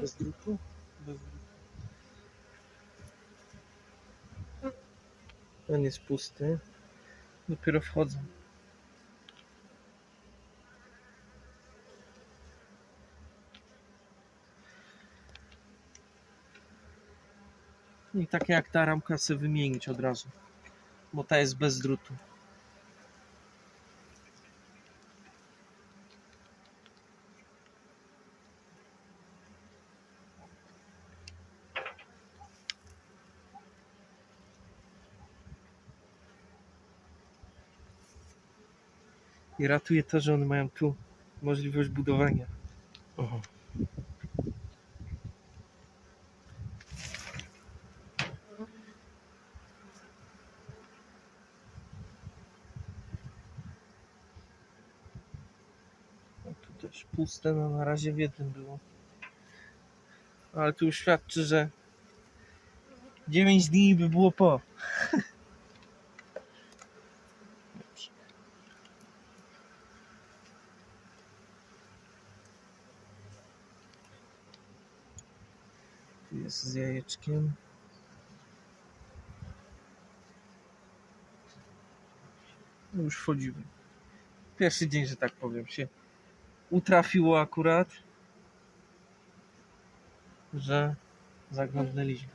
Bez drutu? Bez drutu. Ten jest pusty. Dopiero wchodzą. I takie jak ta ramka sobie wymienić od razu. Bo ta jest bez drutu. I ratuje to, że one mają tu możliwość budowania. Aha. No tu też puste, no na razie w jednym było. Ale tu już świadczy, że 9 dni by było po. Jest z jajeczkiem. No już wchodziły. Pierwszy dzień, że tak powiem, się utrafiło akurat, że zaglądnęliśmy.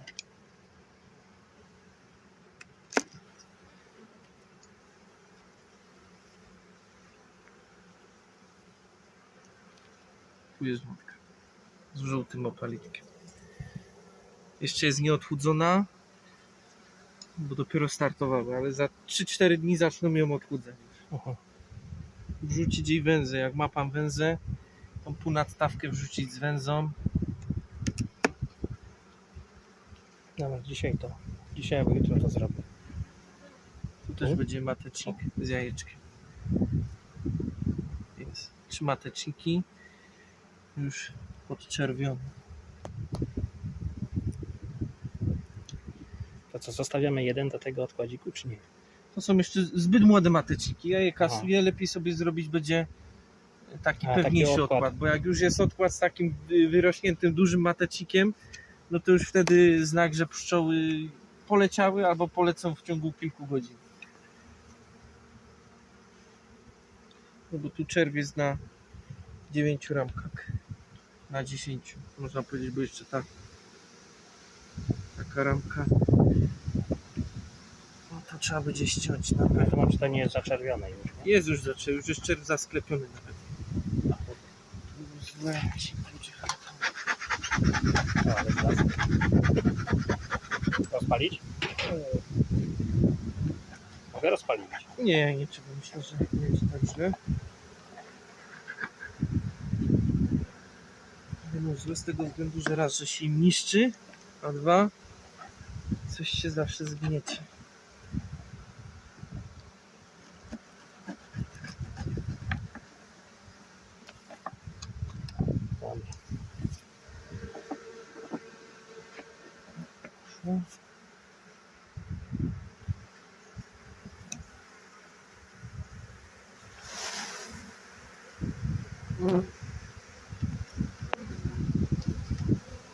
Tu jest matka z żółtym opalitkiem. Jeszcze jest nieodchudzona, bo dopiero startowała, ale za 3-4 dni zaczną ją odchudzać wrzucić jej węzę. Jak ma pan węzę, tą półnadstawkę wrzucić z węzą. Dobra, dzisiaj to. Dzisiaj albo jutro to zrobię. Tu też Mhm. będzie matecznik z jajeczkiem. Więc trzy mateczniki już podczerwione. Co, zostawiamy jeden do tego odkładziku, czy nie? To są jeszcze zbyt młode mateczniki. Ja je kasuję, lepiej sobie zrobić będzie taki A, pewniejszy odkład. odkład, bo jak już jest odkład z takim wy- wyrośniętym dużym matecznikiem, no to już wtedy znak, że pszczoły poleciały albo polecą w ciągu kilku godzin. No bo tu czerw jest na 9 ramkach. Na 10. Można powiedzieć, bo jeszcze ta taka ramka. No trzeba będzie ściąć na pewno. Zobaczmy, czy to nie jest zaczerwione już, nie? Jest już zaczął, już jest czerw zasklepiony nawet. Złe ci ludzie. O, ale zaraz. Rozpalić? Mogę rozpalić. Nie, nie trzeba. Myślę, że nie jest tak źle. No, złe z tego względu, że raz, że się im niszczy, a dwa, coś się zawsze zgniecie. No. Mm.